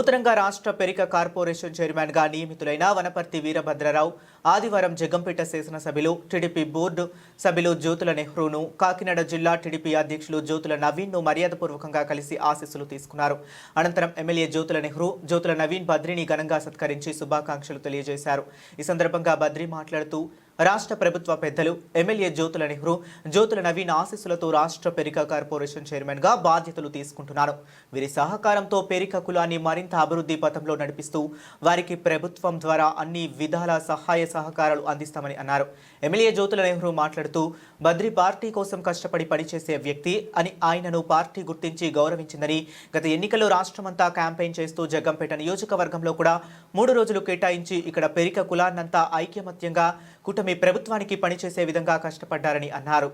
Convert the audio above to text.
నూతనంగా రాష్ట్ర పెరిక కార్పొరేషన్ చైర్మన్గా నియమితులైన వనపర్తి వీరభద్రరావు ఆదివారం జగంపేట శాసనసభ్యులు టీడీపీ బోర్డు సభ్యులు జ్యోతుల నెహ్రూను కాకినాడ జిల్లా టీడీపీ అధ్యక్షులు జ్యోతుల నవీన్ను మర్యాదపూర్వకంగా కలిసి ఆశీస్సులు తీసుకున్నారు. అనంతరం ఎమ్మెల్యే జ్యోతుల నెహ్రూ జ్యోతుల నవీన్ బద్రిని ఘనంగా సత్కరించి శుభాకాంక్షలు తెలియజేశారు. ఈ సందర్భంగా బద్రి మాట్లాడుతూ రాష్ట్ర ప్రభుత్వ పెద్దలు ఎమ్మెల్యే జ్యోతుల నెహ్రూ జ్యోతుల నవీన్ ఆశీస్సులతో రాష్ట్ర పెరిక కార్పొరేషన్ చైర్మన్గా బాధ్యతలు తీసుకుంటున్నారు. వీరి సహకారంతో పెరిక కులాన్ని మరింత అభివృద్ధి పథంలో నడిపిస్తూ వారికి ప్రభుత్వం ద్వారా అన్ని విధాల సహాయ సహకారాలు అందిస్తామని అన్నారు. ఎమ్మెల్యే జ్యోతుల నెహ్రూ మాట్లాడుతూ బద్రి పార్టీ కోసం కష్టపడి పనిచేసే వ్యక్తి అని ఆయనను పార్టీ గుర్తించి గౌరవించిందని గత ఎన్నికల్లో రాష్ట్రమంతా క్యాంపెయిన్ చేస్తూ జగ్గంపేట నియోజకవర్గంలో కూడా మూడు రోజులు కేటాయించి ఇక్కడ పెరిక కులాన్నంతా ఐక్యమత్యంగా కూటమి ప్రభుత్వానికి పనిచేసే విధంగా కష్టపడ్డారని అన్నారు.